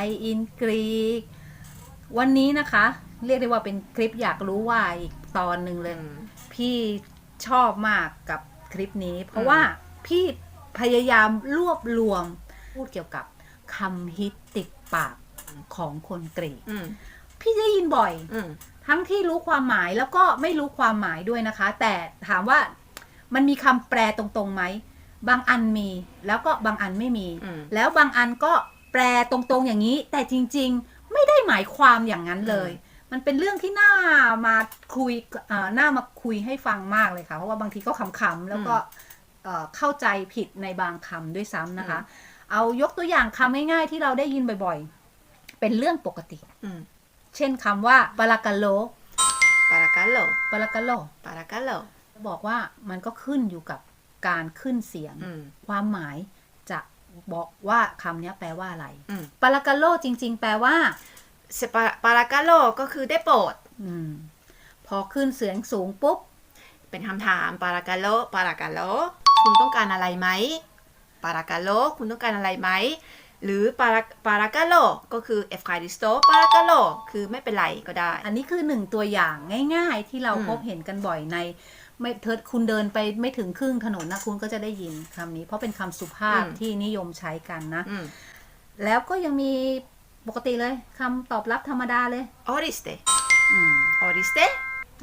เราอีกแล้วดีใจอินกรีก วันนี้นะคะ เรียกได้ว่าเป็นคลิปอยากรู้ว่าอีกตอนหนึ่งเลย พี่ชอบมากกับคลิปนี้ เพราะอืมว่าพี่พยายามรวบรวมพูดเกี่ยวกับคำฮิตติดปากของคนกรีกอืมพี่ได้ยินบ่อยอืมทั้งที่รู้ความหมายแล้วก็ไม่รู้ความหมายด้วยนะคะ แต่ถามว่ามันมีคำแปลตรงๆไหมบางอันมีแล้วก็บางอันไม่มีอืมแล้วบางอันก็ แปลตรงๆอย่างนี้ แต่จริงๆไม่ได้หมายความอย่างนั้นเลย มันเป็นเรื่องที่น่ามาคุยเอ่อน่ามาคุยให้ฟังมากเลยค่ะ เพราะว่าบางทีก็ขำๆแล้วก็เอ่อเข้าใจผิดในบางคำด้วยซ้ำนะคะ เอายกตัวอย่างคำง่ายๆที่เราได้ยินบ่อยๆ เป็นเรื่องปกติอืมเช่นคำว่าปารากาโลปารากาโลปารากาโลปารากาโลบอกว่ามันก็ขึ้นอยู่กับการขึ้นเสียงอืมความหมายจะ บอกว่าคำนี้แปลว่าอะไรอืมปารากาโลจริง ๆ แปลว่าเสปาปารากาโลก็คือได้โปรดอืมพอขึ้นเสียงสูงปุ๊บ เป็นคำถามปารากาโลปารากาโลคุณต้องการอะไรไหมปารากาโลคุณต้องการอะไรไหมหรือปาราปารากาโลก็คือเอฟคาดิสโตปารากาโลคือไม่เป็นไรก็ได้ อันนี้คือหนึ่งตัวอย่างง่ายๆ ที่เราอืมพบเห็นกันบ่อยใน ไม่เธอคุณเดินไปไม่ถึงครึ่งถนนนะคุณก็จะได้ยินคำนี้ เพราะเป็นคำสุภาพที่นิยมใช้กันนะอืมแล้วก็ยังมีปกติเลยคำตอบรับธรรมดาเลยออริสเตอืมออริสเต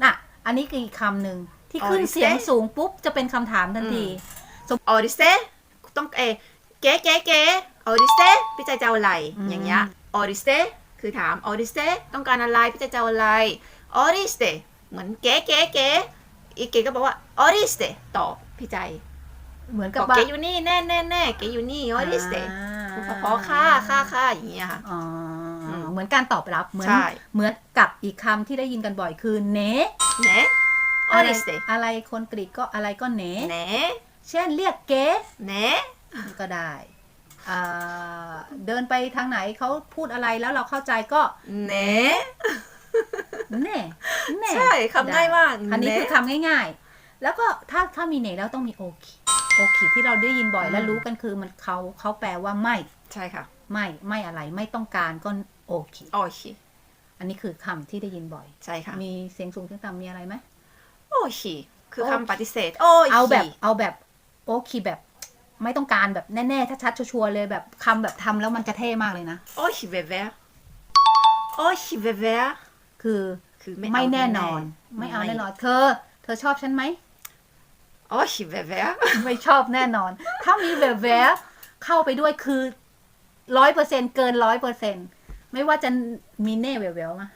น่ะ อันนี้คืออีกคำหนึ่งที่ขึ้น Oriste เสียงสูงปุ๊บ จะเป็นคำถามทันทีออริสเตต้องเอเก๋เก๋เก๋ออริสเตพี่ใจจะเอาอะไรอืม อย่างเงี้ยออริสเตคือถามออริสเตต้องการอะไรพี่ใจจะเอาอะไรออริสเตเหมือนเก๋เก๋เก๋ อีกเก๋ก็บอกว่าออริสเตตอบพี่ใจ เหมือนบกับอกว่าเก๋อยู่นี่แน่แน่แน่เก๋อยู่นี่ออริสเตอ่าพอค่าค่าค่าอย่างเงี้ยค่ะอ๋ออมเหมือนการตอบรับเหมือนใช่เหมือนกับอีกคำที่ได้ยินกันบ่อยคือเนเนะอออะไรริสเตอะไรคนกรีกก็อะไรก็เนเนะเช่นเรียกเก๋เนะก็ได้อ่าเดินไปทางไหนเขาพูดอะไรแล้วเราเข้าใจก็เนะ เน่เน่ใช่คำง่ายมากอันนี้เนะคือคำง่ายๆ แล้วก็ถ้าถ้ามีเนแล้วต้องมีโอคิโอคิที่เราได้ยินบ่อยอืมและรู้กันคือมันเขาเขาแปลว่าไม่ ใช่ค่ะ ไม่ไม่อะไรไม่ต้องการก็โอเคโอเคอันนี้คือคำที่ได้ยินบ่อย ใช่ค่ะ มีเสียงสูงเสียงต่ำมีอะไรไหมโอเคคือโอเคคำปฏิเสธ โอ้ยเอาแบบเอาแบบโอเคแบบไม่ต้องการแบบแน่ๆชัดๆชัวร์ๆเลยแบบคำแบบทำแล้วมันจะเท่มากเลยนะ โอ้ยเวเวโอ้ยเวเว คือคือไม่ไม่แน่นอน ไม่เอาแน่นอน เธอ เธอชอบฉันไหมโอ้ยเวเวไม่ชอบแน่นอน ถ้ามีแบบแวะเข้าไปด้วยคือร้อยเปอร์เซ็นเกินร้อยเปอร์เซ็นไม่ว่าจะมีเน่แววๆมา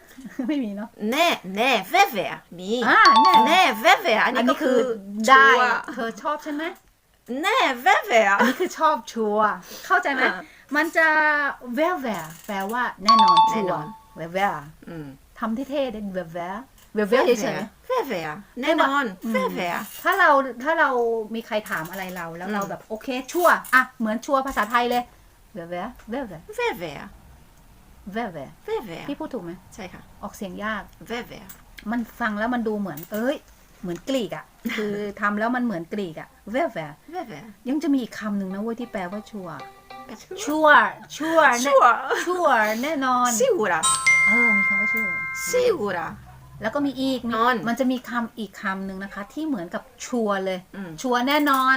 ไม่มีเนาะแน่แน่เวเวมีอ่าแน่แน่เวเวอันอันนี้ก็นี้คืคืออได้ชัวร์เธอชอบฉันไหมแน่เวเวอันนี้คือชอบชัวร์เข้าใจไหมอ่ามันจะแววแววแปลว่าแน่นอนชัแน่วนอร์นแววแววอืม ทำเท่ๆได้แววแววแววแววเฉยๆเวเวแน่นอนอืมเวเวถ้าเราถ้าเรามีใครถามอะไรเรา แล้วอืมเราแบบโอเคชัวร์อะเหมือนชัวร์ภาษาไทยเลยแววแววแววแววเวเวแววแววเวเวพี่พูดถูกไหมใช่ค่ะ ออกเสียงยากเวเวมันฟังแล้วมันดูเหมือน เอ้ย เหมือนกรีกอะคือทำแล้วมันเหมือนกรีกอะแววแววเวเวยังจะมีอีกคำหนึ่งนะเว้ยที่แปลว่าชัวร์ชัชัวร์ชัวร์แน่วร์ชัวร์แน่นอนซิวระเออมีคำว่าชัวร์ ซิวระแล้วก็มีอีกมีนอนมันจะมีคำอีกคำหนึ่งนะคะ ที่เหมือนกับชัวร์เลย อืมชัวร์แน่นอน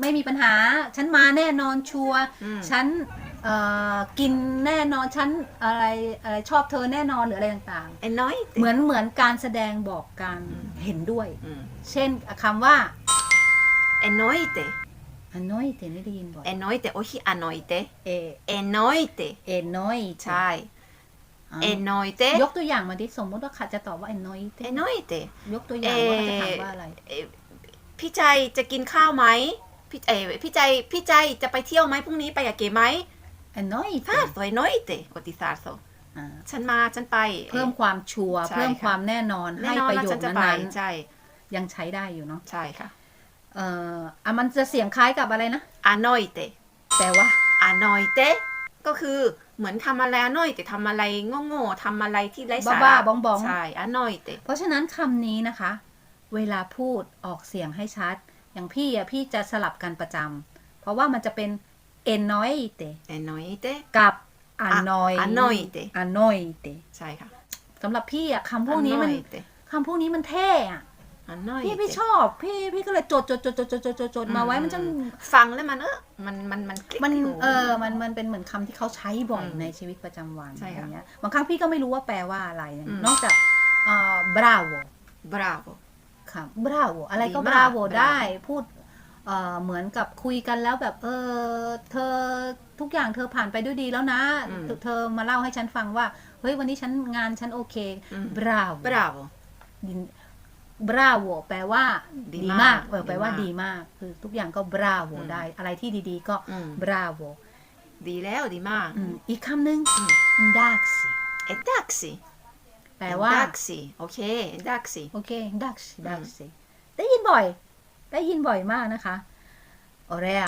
ไม่มีปัญหา ฉันมาแน่นอนชัวร์อืม ฉันเอ่อกินแน่นอนฉันอะไรอะไรชอบเธอแน่นอนหรืออะไรต่างไอ้น้อยๆ เหมือนเหมือนการแสดงบอกการอืม เห็นด้วย อืมเช่นคำว่าไอ้น้อยเตอันน้อยเตไม่ได้ยินบ่อยไอ้น้อยเตโอ้ยอันน้อยเตเอไอ้น้อยเตเอน้อยใช่ อ่าไอ้น้อยเตยกตัวอย่างมาดิสมมติว่าขัดจะตอบว่าไอ้น้อยเตไอ้น้อยเตยกตัวอย่างว่าจะถามว่าอะไรเอ่อพี่ใจจะกินข้าวไหมพี่เออพี่ใจพี่ใจจะไปเที่ยวไหมพรุ่งนี้ไปกับเก๋ไหมไอ้น้อยเตถ้าสวยน้อยเตกติสาโซอ่าฉันมาฉันไป เพิ่มความชัวร์ใช่เพิ่มค่ะความแน่นอนแน่ให้นอนประนะโยฉัคนจะไปนั้นใช่ๆยังใช้ได้อยู่เนาะใช่ค่ะเอ่ออะมันจะเสียงคล้ายกับอะไรนะอานอยเตแต่ว่าอานอยเต ก็คือเหมือนทำอะไรอานอยเตทำอะไรโง่ๆทำอะไรที่ไร้สาระบ้าๆบ้องๆใช่อานอยเตเพราะฉะนั้นคำนี้นะคะ เวลาพูดออกเสียงให้ชัด อย่างพี่อะพี่จะสลับกันประจำเพราะว่ามันจะเป็น enoite เอนนอยเตกับ annoy annoyte annoyte ใช่ค่ะสำหรับพี่อะคำพวกนี้มัน annoyte คำพวกนี้มันเท่อะ annoyte พี่พี่ชอบพี่พี่ก็เลยจดจดจดจดจดจดจดจดมาไว้มันจะฟังแล้วมันเออมันมันมันคลิกมันที่หูเออมันมันเป็นเหมือนคำที่เขาใช้บ่อยอืมในชีวิตประจำวันใช่อะไรค่ะเงี้ยบางครั้งพี่ก็ไม่รู้ว่าแปลว่าอะไรเนี่ยอืมนอกจากอ่า bravo bravo ค่ะ bravo อะไรก็ดีมาก bravo bravo ได้พูดเอ่อเหมือนกับคุยกันแล้วแบบ เออ เธอทุกอย่างเธอผ่านไปด้วยดีแล้วนะอืมเธอเธอมาเล่าให้ฉันฟังว่า เฮ้ยวันนี้ฉันงานฉันโอเค อืม bravo bravo bravo แปลว่า ดีดีมากมากเออแปลว่าดีดีมากมาก คือทุกอย่างก็ bravo อืมได้ อะไรที่ดีๆ ก็อืม bravo ดีแล้วดีมากอืมอีกคำหนึ่งอืม daxi e taxi แปลว่า taxi โอเค taxi โอเค daxi daxi ได้ยินบ่อย ได้ยินบ่อยมากนะคะ orea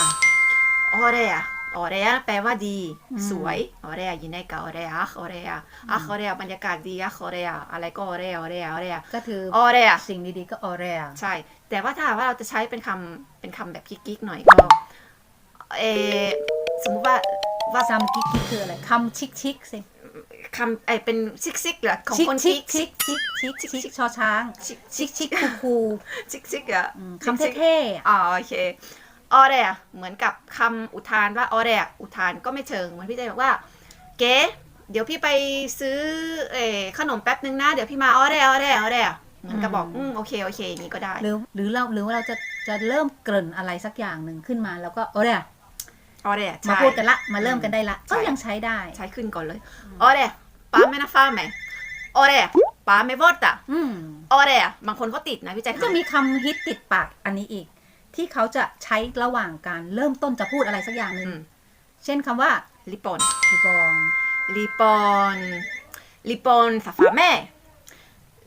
ออเรีย ออเรียแปลว่าดีอืมสวยออเรียอยู่ในกับออเรียอักออเรียอักออเรียบรรยากาศดีอักออเรียอะไรก็ออเรียออเรียออเรียก็คือออเรียสิ่งดีๆก็ orea ใช่ แต่ว่าถ้าหากว่าเราจะใช้เป็นคำเป็นคำแบบกิ๊กๆหน่อยก็เออสมมุติว่าว่าซัมกิ๊กคืออะไรคำชิคชิคๆสิคำไอเป็นซิกๆเหรอของชิคคนชิชิคกชิคชิคชิคชิคชิคชอช้าง ชิกชิคชิคคูคูซิกๆอะอืมคำเท่ๆอะอ๋อโอเค ออเรียเหมือนกับคำอุทานว่าออเรียอุทานก็ไม่เชิงเหมือนพี่เจบอกว่า เก๋เดี๋ยวพี่ไปซื้อเออขนมแป๊บนึงนะ เดี๋ยวพี่มาออเรียออเรียออเรียเหมือนกับบอกอืมโอเคโอเคอย่างนี้ก็ได้หรือหรือเราหรือว่าเราจะจะเริ่มเกริ่นอะไรสักอย่างหนึ่งขึ้นมาแล้วก็ orea ออเรียมาใช่พูดกันละมาเริ่มกันได้ละใช่ก็ยังใช้ได้ใช้ขึ้นก่อนเลยออเรียป้าไม่น่าฟ้าไหมออเรียป้าไม่วอดอะอืมออเรียบางคนเขาติดนะพี่แจ๊คจะมีคำฮิตติดปากอันนี้อีก ที่เขาจะใช้ระหว่างการเริ่มต้นจะพูดอะไรสักอย่างหนึ่งอืมเช่นคำว่าลิปอนลิบองลิปอนลิปอนสาฟ้าแม่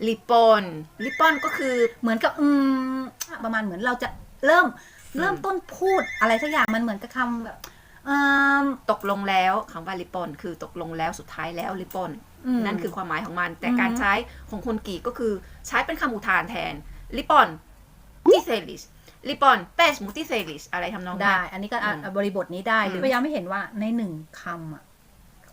ลิปอนลิปอนก็คือเหมือนกับอืมประมาณเหมือนเราจะเริ่มเริ่มต้นพูดอะไรสักอย่างมันเหมือนกับคำแบบอืมตกลงแล้วคำว่าลิปอนคือตกลงแล้วสุดท้ายแล้วลิปอนอืมนั่นคือความหมายของมัน แต่อือฮึการใช้ของคนกรีกก็คือใช้เป็นคำอุทานแทนลิปอนติเซลิส ลิปอนเปสมูติเซลิสอะไรทำนองได้นั้นอันนี้ก็อะอืมบริบทนี้ได้หรือมพยายามไม่เห็นว่าในหนึ่งคำอะ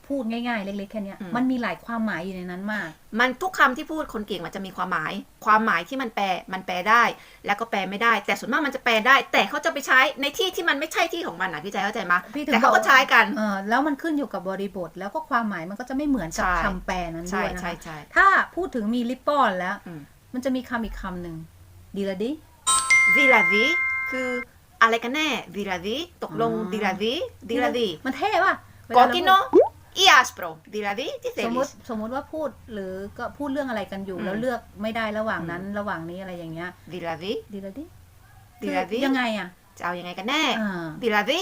พูดง่ายๆ เล็กๆแค่เนี้ยอืม มันมีหลายความหมายอยู่ในนั้นมาก มันทุกคำที่พูดคนเก่งมันจะมีความหมาย ความหมายที่มันแปลมันแปลได้ แล้วก็แปลไม่ได้ แต่ส่วนมากมันจะแปลได้ แต่เขาจะไปใช้ในที่ที่มันไม่ใช่ที่ของมันนะพี่ใจเข้าใจไหมพี่ถึงแต่เขาบอกก็ว่าใช้กัน เออแล้วมันขึ้นอยู่กับบริบท แล้วก็ความหมายมันก็จะไม่เหมือนกับใช่ คำแปลนั้นใช่ด้วยนะใช่คะใช่ ถ้าพูดถึงมีลิปปอนแล้ว อืม มันจะมีคำอีกคำหนึ่งดีละดิ วิลาดีคืออะไรกันแน่วิลาดีตกลงอ๋อดิลาดีดิลาดีมันเท่ป่ะเวกอลาเรากิโนอีอาสโปรดิลาดีติเซสมมลิติสสมมติว่าพูดหรือก็พูดเรื่องอะไรกันอยู่ อืม แล้วเลือกไม่ได้ระหว่างนั้นระหว่างนี้อะไรอย่างเงี้ยดิลาดีดีละดิดีละดิคือยังไงอะจะเอายังไงกันแน่ อ่าดิลาดี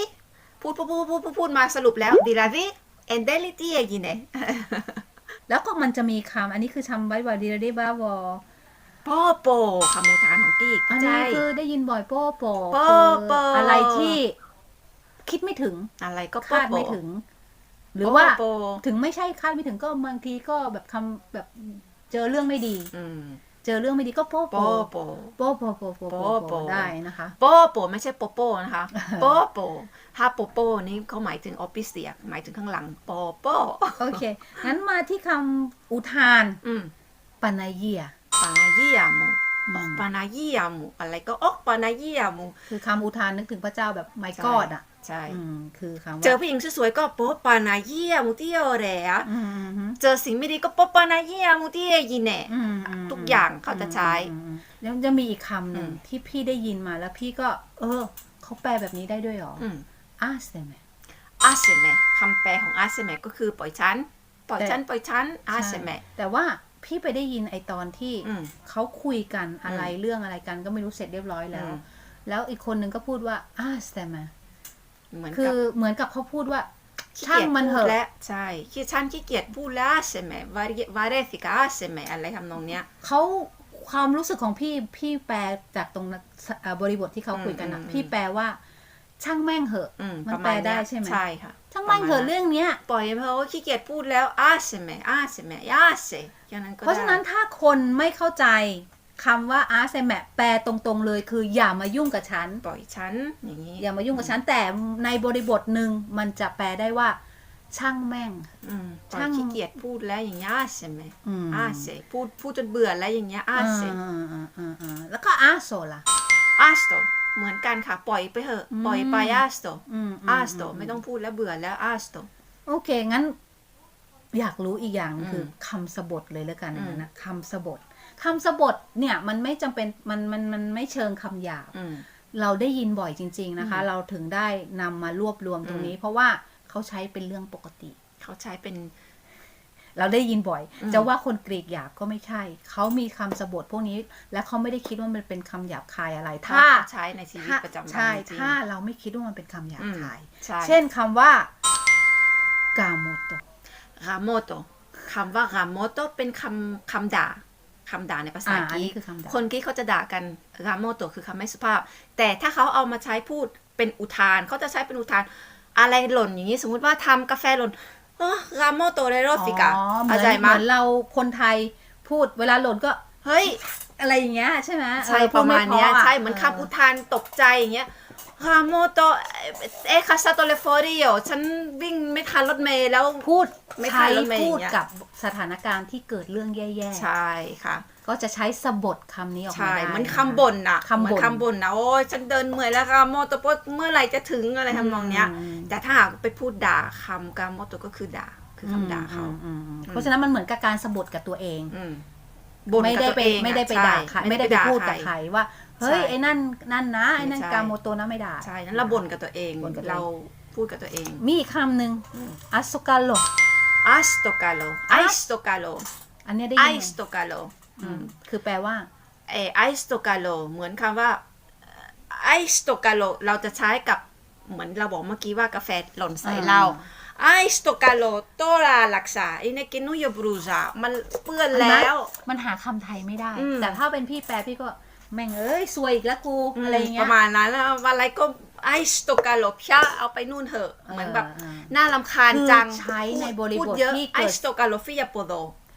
พูดพูดพูดพูดพูดพูดมาสรุปแล้วดิลาดีเอนเดลิตี้ยินเนแล้วก็มันจะมีคำอันนี้คือทำไว้บ่อยดีละดิบ้าวอโปโปคำโมทานของกีกอันใช่นี้คือได้ยินบ่อยโป้โปโป้โป้ คืออะไรที่คิดไม่ถึงอะไรก็โปคาดโปไม่ถึง หรือว่าโปโปถึงไม่ใช่คาดไม่ถึงก็บางทีก็แบบคำแบบเจอเรื่องไม่ดี อืมเจอเรื่องไม่ดีก็โป้โปโปโปโป้โปโปโปโปโป้โปโปได้นะคะ โปโปไม่ใช่โปโปนะคะโปโปถ้าโปโปนี่เขาหมายถึงออฟฟิศเสียหมายถึงข้างหลังโปโปโอเค งั้นมาที่คำอุทานอืมปานาเยีย ปานายิยามู อืออกมปานายิยามูอะไรก็ออกปานายิยามูคือคำอุทานนึกถึงพระเจ้าแบบไมกอดอะ ใช่อืมคือคำว่าเจอผู้หญิงสวยๆก็โปปานายิยามูที่โอเระอืมอืมอืมเจอสิ่งไม่ดีก็โปปานายิยามูที่เอยินเน่อืมมทุกอย่างเขาจะใช้อืมอืมแล้วจะมีอีกคำหนึ่งอืมที่พี่ได้ยินมาแล้วพี่ก็ เออเขาแปลแบบนี้ได้ด้วยเหรออืมอาเซเมอาเซเมคำแปลของอาเซเมก็คือปล่อยฉัน ปล่อยฉันแต่ปล่อยฉันอาเซเมแต่ว่า พี่ไปได้ยินไอตอนที่อืมเขาคุยกันอะไรเรื่องอะไรกัน ก็ไม่รู้เสร็จเรียบร้อยแล้วอืมแล้วอีกคนหนึ่งก็พูดว่าอาเซเมเหมือนคืกัอบเหมือนกับเขาพูดว่าขี้ช่างเกียจมันพูเหดอะแล้วใช่ขี้ฉันขี้เกียจพูดแล้วอาเซเมวาเรวาเรสิกาอาเซเมอะไรทำนองเนี้ยเขาความรู้สึกของพี่พี่แปลจากตรงนั้นเอ่อบริบทที่เขาคุยกันอะอืมอืมพี่แปลว่า ช่างแม่งเหอะอืมมันประมาณแปลได้เนี้ยใช่ไหมใช่ค่ะช่างแม่งเหอะประมาณนั้นเรื่องเนี้ยปล่อยเพราะว่าขี้เกียจพูดแล้วอาเซเมอาเซเมอาเซแค่นั้นก็เพราะฉะนั้นได้ถ้าคนไม่เข้าใจคำว่าอาเซแมแปลตรงๆเลยคืออย่ามายุ่งกับฉัน ปล่อยฉันอย่างนี้อย่ามายุ่งกับฉันแต่ในบริบทหนึ่งมันจะแปลได้ว่า ช่างแม่งอืมปล่อยช่างขี้เกียจพูดแล้วอย่างเงี้ยใช่ไหมอืมอาเซพูดพูดจนเบื่อแล้วอย่างเงี้ยอาเซอ่าอ่าอ่าอ่าแล้วก็อาโซล่ะอาสโต เหมือนกันค่ะ ปล่อยไปเถอะอืมปล่อยไปอาสโตอืมอาสโตไม่ต้องพูดแล้วเบื่อแล้วอาสโตโอเค งั้น อยากรู้อีกอย่างหนึ่งอืมคือคำสบทเลยแล้วกันอืมนะคำสบทคำสบทเนี่ย มันไม่จำเป็นมันมันมันไม่เชิงคำหยาบอืมเราได้ยินบ่อยจริง ๆนะคะอืมเราถึงได้นำมารวบรวมตรงนี้อืมเพราะว่าเขาใช้เป็นเรื่องปกติ เขาใช้เป็น เราได้ยินบ่อยอืมจะว่าคนกรีกหยาบก็ไม่ใช่ เขามีคำสบทพวกนี้ และเขาไม่ได้คิดว่ามันเป็นคำหยาบคายอะไร ถ้าใช้ในชีวิตถ้าประจำวันใช่จริงถ้าเราไม่คิดว่ามันเป็นคำหยาบคายใช่เช่นคำว่ากาโมโตราโมโตคำว่าราโมโตเป็นคำคำด่าคำด่าในภาษาอ่าอันกรีนี้กคือคำด่าคนกรีกเขาจะด่ากันราโมโตคือคำไม่สุภาพ แต่ถ้าเขาเอามาใช้พูดเป็นอุทานเขาจะใช้เป็นอุทาน อะไรหล่นอย่างนี้ สมมุติว่าทำกาแฟหล่น ราโมโตเรโรฟิกาอ๋อเหมืเข้าอนใจเหไหมมือนเราคนไทยพูดเวลาหล่นก็ เฮ้ย อะไรอย่างเงี้ยใช่ไหมใช่เออปพูดระมาณเนี้ยไพะใช่เหมือนคำอุทานตกใจอย่างเงี้ยราโมโตเอคาซาโตเลฟอริโอฉันวิ่งไม่ทันรถเมล์แล้วพูดไม่ทัใช้นรถเมล์พูดอย่างเงี้ยกับสถานการณ์ที่เกิดเรื่องแย่ใช่ค่ะๆ ก็จะใช้สะบทคำนี้ออกมาใช่ได้เหมือนนะคะคำบ่นอะคำบ่นเหมือนคำบ่นนะโอ้ยฉันเดินเมื่อยแล้วกาโมโตโปเมื่อไหร่จะถึงอะไรทำนองเนี้ยอืมแต่ถ้าหากไปพูดด่าคำกาโมโตก็คือด่าคือคำด่าเขาอืมอืมอืมเพราะฉะนั้นมันเหมือนกับการสะบทกับตัวเองอืมบ่นไม่กับได้ตัวไปเองอะไม่ได้ไปใช่ด่าใครไม่ได้ไปพูดกับใครว่าเฮ้ยใช่ไอ้นั่นนั่นนะไอ้นั่นไม่ใช่กาโมโตนะไม่ด่าใช่นั้นเราบ่นกับตัวเองบ่นกับตัวเองเราพูดกับตัวเอง มีอีกคำหนึ่งอัสโกาโลอัสโตกาโลไอสโตกาโลอันเนี้ยได้ไอยินไหมสโตกาโลอืม คือแปลว่าเอไอสโตกาโลเหมือนคำว่าไอสโตกาโลเราจะใช้กับเหมือนเราบอกเมื่อกี้ว่ากาแฟหล่นใส่อ่าเราไอสโตกาโลโตราลักษาอินเกนุยบรูซามันเปื้อนแล้ว มันหาคำไทยไม่ได้อืมแต่ถ้าเป็นพี่แปลพี่ก็แม่งเอ้ยซวยอีกแล้วกู อะไรอย่างเงี้ปยระมาณนั้นแล้วอะไรก็ไอสโตกาโลพยาเอาไปนู่นเถอะเหมือนแบบเออน่ารำคาญคือจังใช้ในบริบทพูดเยอะที่ไอเกิดสโตกาโลฟิยาโปโด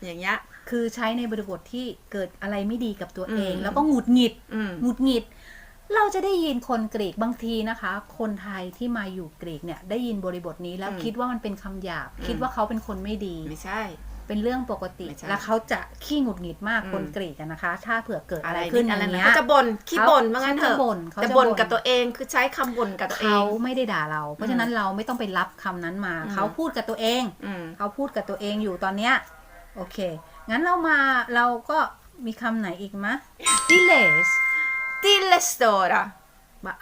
อย่างเงี้ย คือใช้ในบริบทที่เกิดอะไรไม่ดีกับตัวเองอืมแล้วก็หงุดหงิดอืมหงุดหงิด เราจะได้ยินคนกรีกบางทีนะคะ คนไทยที่มาอยู่กรีกเนี่ย ได้ยินบริบทนี้แล้วอืมคิดว่ามันเป็นคำหยาบอืมคิดว่าเขาเป็นคนไม่ดีไม่ใช่ เป็นเรื่องปกติไม่ใช่แล้วเขาจะขี้หงุดหงิดมากอืมคนกรีกอะนะคะ ถ้าเผื่อเกิดอะอะไรไรขึ้ขึ้นนอะไรอย่างนะเงี้ยเขาจะบ่นขี้บ่นว่างั้นเถอะเขาจะบ่นเขาแต่จะบ่นบ่นกับตัวเองคือใช้คำบ่นกับตัวเอเขางไม่ได้ด่าเรา เพราะฉะนั้นเราไม่ต้องไปรับคำนั้นมาอืมเขาพูดกับตัวเองอืมเขาพูดกับตัวเองอยู่ตอนเนี้ยโอเค งั้นเรามาเราก็มีคำไหนอีกมะ diles ติเลสโตรา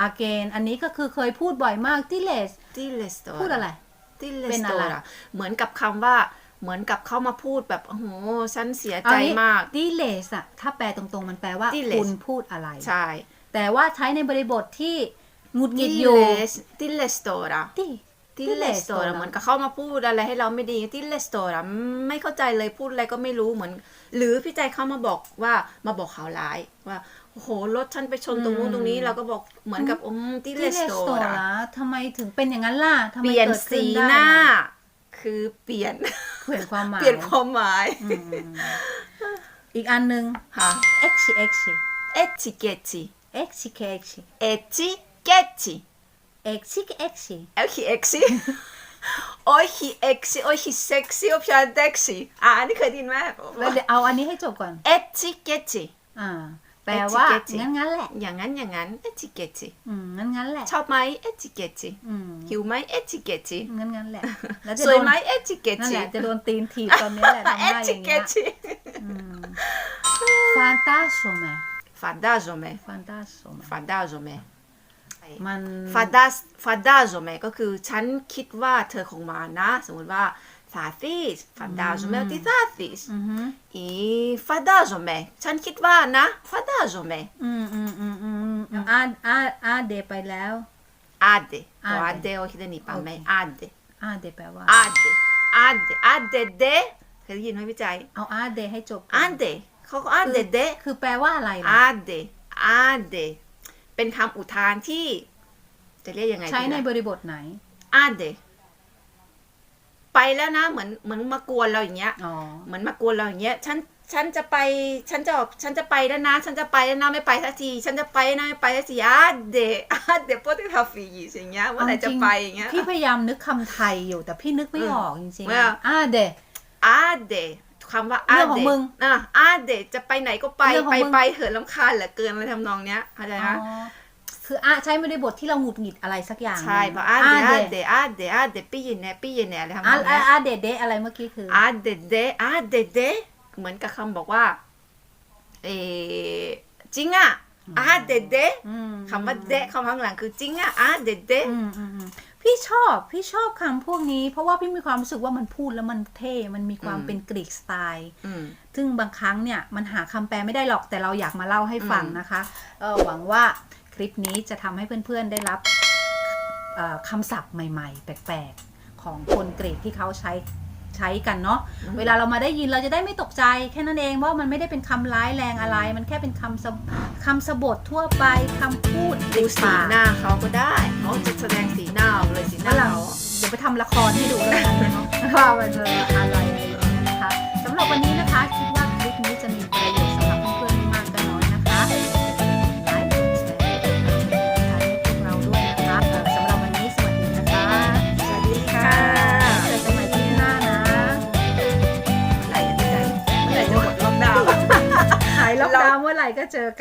again อันนี้ก็คือเคยพูดบ่อยมาก diles ติเลสโตราพูดอะไรติเลเป็สนโตอะไรราเหมือนกับคำว่า เหมือนกับเขามาพูดแบบ โอ้โห ฉันเสียเอาใจงี้มาก diles อะถ้าแปลตรงๆ มันแปลว่า diles คุณพูดอะไร ใช่ แต่ว่าใช้ในบริบทที่หงุดหงิดอยู่ติเลส โตราดิติเลสโตราเหมือนกับเขามาพูดอะไรให้เราไม่ดีติเลสโตราไม่เข้าใจเลยพูดอะไรก็ไม่รู้เหมือน หรือพี่ใจเขามาบอกว่ามาบอกข่าวร้ายว่าโอ้โหรถฉันไปชนตรงนู้นตรงนี้เราก็บอกเหมือนกับอืมติเล diles สโตตัวราละทำไมถึงเป็นอย่างนั้นล่ะทำไมเปลี่ยนเกิดขึ้สีได้หน้าล่ะคือเปลี่ยนเปลี่ยนความหมายเปลี่ยนความหมายอืมอีกอันหนึ่งค่ะ exi exi เอจิเกจิ exi exi เอจิเกจิ exi exi เอลคีเอ็กซี่โอ้ยฮีเอ็กซี่โอ้ยฮีเซ็กซี่โอ้ยพีอาร์เด็กซี่ อะอันนี้เคยได้ยินไหมแล้วเดี๋ยวเอาอันนี้ให้จบก่อนเอจิเกจิอ่าแปลว่า Etiquette งั้นงั้นๆแหละ อย่างนั้นอย่างนั้นเอจิเกจิอืมงั้นงั้นๆแหละ ชอบไหมเอจิเกจิอืมหิวไหมเอจิเกจิงั้นงั้นๆแหละแล้วจะสโดวยนไหมเอจิเกนั่นจิแหละจะโดนตีนถีบตอนนี้แหละทำเอได้อจิย่างเกเงี้ยจิฟานตาโซเมฟาดาโซเมฟานตาโซเมฟาดาโซเม มันฟาดาฟาดาโซเมก็คือฉันคิดว่าเธอคงมานะ สมมติว่าซาฟิสฟาดาโซเมติซาฟิสอือฮึอีฟาดาโซเมฉันคิดว่านะฟาดาโซเมอืมอืมอืมอืมอาอาอาเดไปแล้วอาเดอาโอเดอาเดโอคิดนิปาเมโอเคอาเดอาเดแปลว่าอาเดอาเดอาเดเดเคยได้ยินไหมพี่ใจเอาอาเดให้จบก่นอาเดเขาก็อาเดเดคือแปลว่าอะไรล่ะอาเดอาเด เป็นคำอุทานที่ จะเรียกยังไงดีใช้ในล่ะบริบทไหนอาเดไปแล้วนะ เหมือนเหมือนมากวนเราอย่างเงี้ยอ๋อเหมือนมากวนเราอย่างเงี้ยฉันฉันจะไป ฉันจะออกฉันจะไปแล้วนะ ฉันจะไปแล้วนะ ไม่ไปสักที ฉันจะไปนะไม่ไปสักทีอะเดอะเดโปเตทาฟีอย่างเงี้ยเมื่อไหร่จะไปอย่างเงี้ยพี่พยายามนึกคำไทยอยู่แต่พี่นึกไม่ออกจริงเมื่อๆอ่าเดอะเด คำว่าอะเรื่องขอเดงมึงอะอะเดจะไปไหนก็ไปเรื่องของไปมึง ไปเหินลำคาญเหลือเกินอะไรทำนองเนี้ยเข้าใจไหมอ๋อคืออะใช้ไม่ได้บทที่เราหงุดหงิดอะไรสักอย่างใช่หนึ่งเพราะอะอ่าเดเดอะเดอะเดอะเดปี้เย็นแน่ปี้เย็นแน่อะไรทำนอะองอะเนี้ยอะเดเดอะไรเมื่อกี้คืออะเดเดอะเดเดเหมือนกับคำบอกว่าเออจริงอะอะเดเดอืมคำว่าเดะคำข้างหลังคือจริงอะอะเดเด อืมอืมอืม พี่ชอบพี่ชอบคำพวกนี้ เพราะว่าพี่มีความรู้สึกว่ามันพูดแล้วมันเท่มันมีความเป็นกรีกสไตล์อืมซึ่งบางครั้งเนี่ยมันหาคำแปลไม่ได้หรอกแต่เราอยากมาเล่าให้ฟังอืมนะคะเออหวังว่าคลิปนี้จะทำให้เพื่อนๆได้รับเอ่อคำศัพท์ใหม่ ๆ แปลกๆ ของคนกรีกที่เขาใช้ ใช้กันเนาะเวลาเรามาได้ยินเราจะได้ไม่ตกใจแค่นั้นเองว่ามันไม่ได้เป็นคำร้ายแรงอะไร มันแค่เป็นคำสะคำสะบททั่วไปคำพูดดูสีปากหน้าเขาก็ได้เขาจะแสดงสีหน้าออกเลยสีหน้าฝรั่งเขาเดี๋ยวไปทำละครให้ดูแล้วกันเนาะว่ามันจะอะไรอะไรอย่างเงี้ยนะคะสำหรับวันนี้นะคะคิดว่า ก็เจอกัน